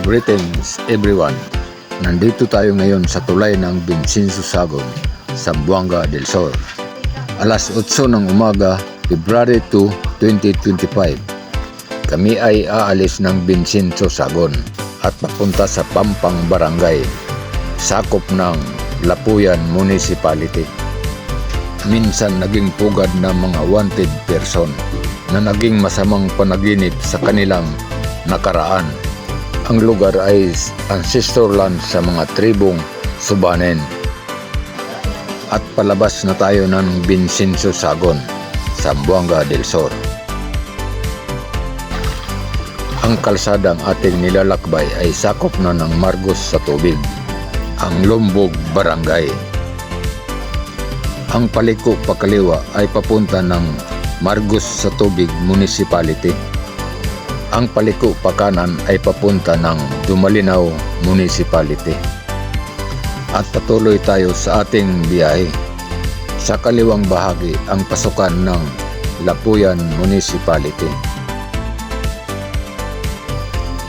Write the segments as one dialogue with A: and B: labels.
A: Greetings everyone. Nandito tayo ngayon sa tulay ng Vincenzo Sagon, Zamboanga del Sur. Alas 8 ng umaga, February 2, 2025. Kami ay aalis ng Vincenzo Sagon at papunta sa Pampang Barangay, sakop ng Lapuyan Municipality. Minsan naging pugad ng mga wanted person na naging masamang panaginip sa kanilang nakaraan. Ang lugar ay ancestor land sa mga tribong Subanen. At palabas na tayo ng Vincenzo Sagon, Zamboanga del Sur. Ang kalsadang ating nilalakbay ay sakop na ng Margos sa tubig, ang Lombog Barangay. Ang paliko pakaliwa ay papunta ng Margos sa tubig Municipality. Ang paliko pakanan ay papunta ng Dumalinaw Municipality. At patuloy tayo sa ating biyahe. Sa kaliwang bahagi ang pasukan ng Lapuyan Municipality.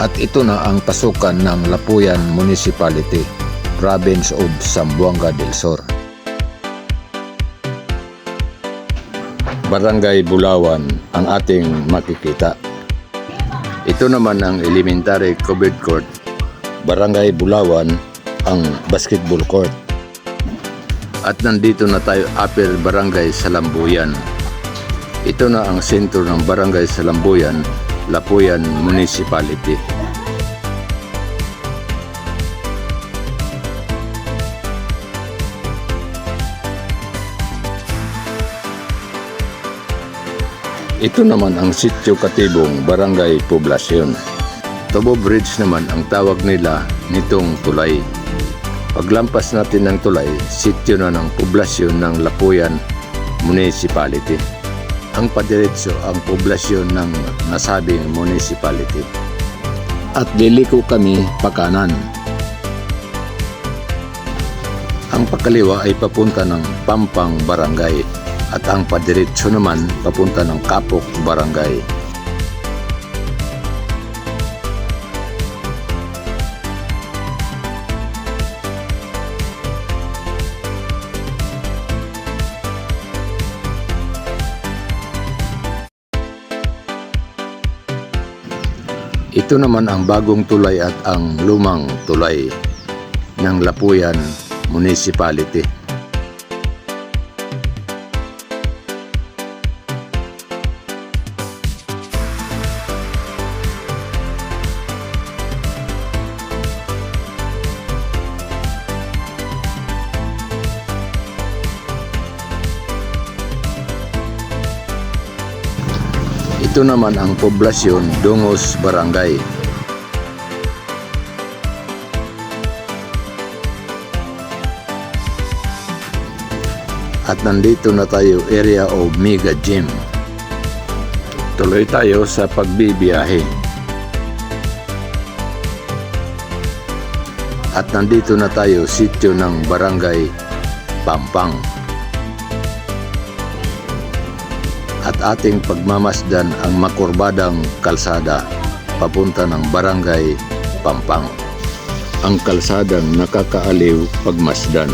A: At ito na ang pasukan ng Lapuyan Municipality, Province of Zamboanga del Sur. Barangay Bulawan ang ating makikita. Ito naman ang elementary covered court. Barangay Bulawan ang basketball court. At nandito na tayo upper barangay Salambuyan. Ito na ang sentro ng barangay Salambuyan, Lapuyan Municipality. Ito naman ang Sitio Katibong Barangay Poblasyon. Tobo Bridge naman ang tawag nila nitong tulay. Paglampas natin ng tulay, sityo na ng poblasyon ng Lapuyan Municipality. Ang padiretso ang poblasyon ng nasabing municipality. At liliko kami pakanan. Ang pakaliwa ay papunta ng Pampang Barangay at ang padiretso naman papunta ng Kapok Barangay. Ito naman ang bagong tulay at ang lumang tulay ng Lapuyan Municipality. Ito naman ang poblasyon Dungos Barangay. At nandito na tayo area of Mega Gym. Tuloy tayo sa pagbibiyahe. At nandito na tayo sityo ng Barangay Pampang. Ating pagmamasdan ang makurbadang kalsada papunta ng barangay Pampang. Ang kalsadang nakakaaliw pagmasdan.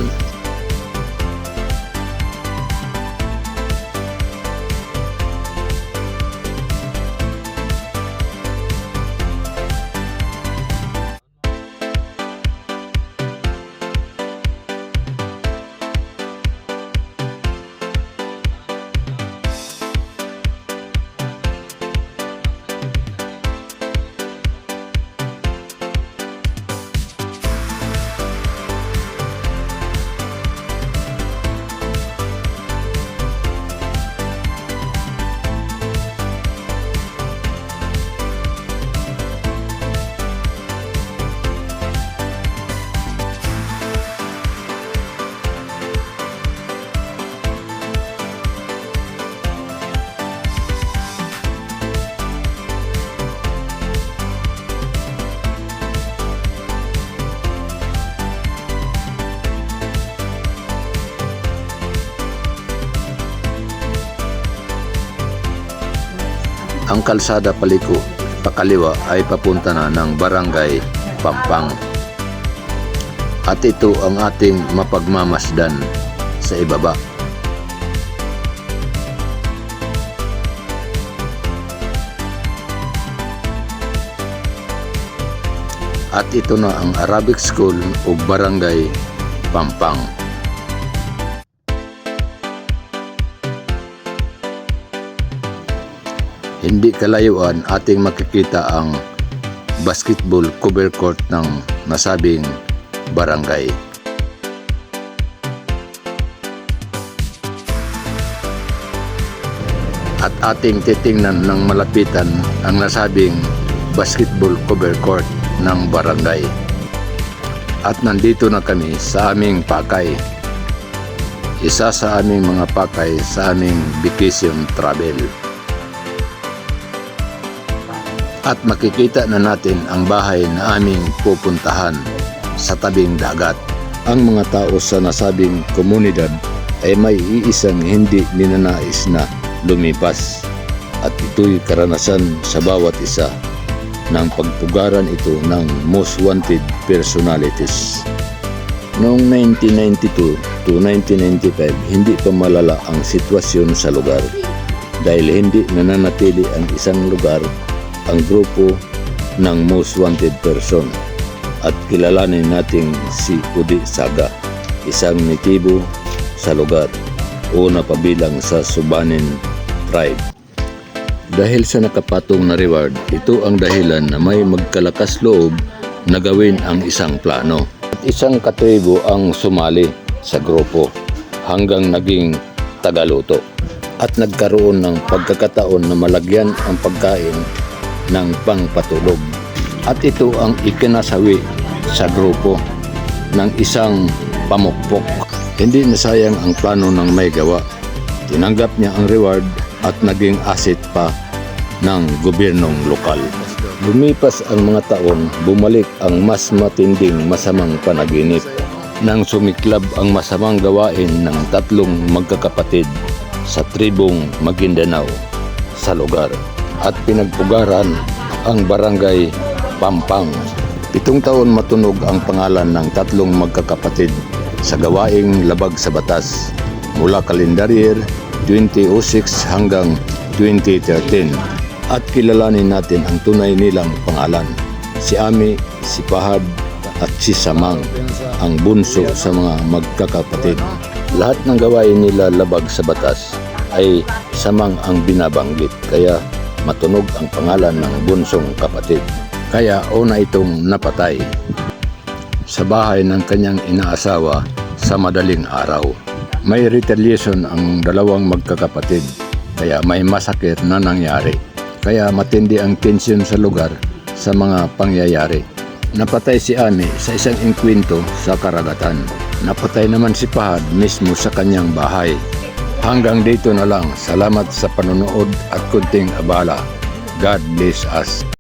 A: Ang kalsada paliko pakaliwa ay papunta na ng barangay Pampang. At ito ang ating mapagmamasdan sa ibaba. At ito na ang Arabic School o Barangay Pampang. Hindi kalayuan ating makikita ang basketball cover court ng nasabing barangay. At ating titingnan ng malapitan ang nasabing basketball cover court ng barangay. At nandito na kami sa aming pakay. Isa sa aming mga pakay sa aming vacation travel. At makikita na natin ang bahay na aming pupuntahan sa tabing dagat. Ang mga tao sa nasabing komunidad ay may iisang hindi ninanais na lumipas at ito'y karanasan sa bawat isa ng pagpugaran ito ng most wanted personalities. Noong 1992 to 1995, hindi pa malala ang sitwasyon sa lugar dahil hindi nananatili ang isang lugar ang grupo ng most wanted person at kilalanin natin si Udi Saga, isang nitibo sa lugar, una pabilang sa Subanin tribe. Dahil sa nakapatong na reward, ito ang dahilan na may magkalakas loob na gawin ang isang plano. Isang katribo ang sumali sa grupo hanggang naging tagaluto. At nagkaroon ng pagkakataon na malagyan ang pagkain ng pangpatulog. At ito ang ikinasawi sa grupo ng isang pamukpok. Hindi nasayang ang plano ng may gawa. Tinanggap niya ang reward at naging asset pa ng gobyernong lokal. Lumipas ang mga taon, bumalik ang mas matinding masamang panaginip nang sumiklab ang masamang gawain ng tatlong magkakapatid sa tribong Maguindanao sa lugar at pinagpugaran ang barangay Pampang. Pitong taon matunog ang pangalan ng tatlong magkakapatid sa gawaing labag sa batas mula kalendaryer 2006 hanggang 2013 at kilalanin natin ang tunay nilang pangalan. Si Ami, si Pahad at si Samang ang bunso sa mga magkakapatid. Lahat ng gawain nila labag sa batas ay Samang ang binabanggit kaya matunog ang pangalan ng bunsong kapatid. Kaya una itong napatay sa bahay ng kanyang inaasawa sa madaling araw. May retaliation ang dalawang magkakapatid kaya may masakit na nangyari. Kaya matindi ang tensyon sa lugar sa mga pangyayari. Napatay si Ami sa isang inkwento sa karagatan. Napatay naman si Pahad mismo sa kanyang bahay. Hanggang dito na lang. Salamat sa panonood at kunting abala. God bless us.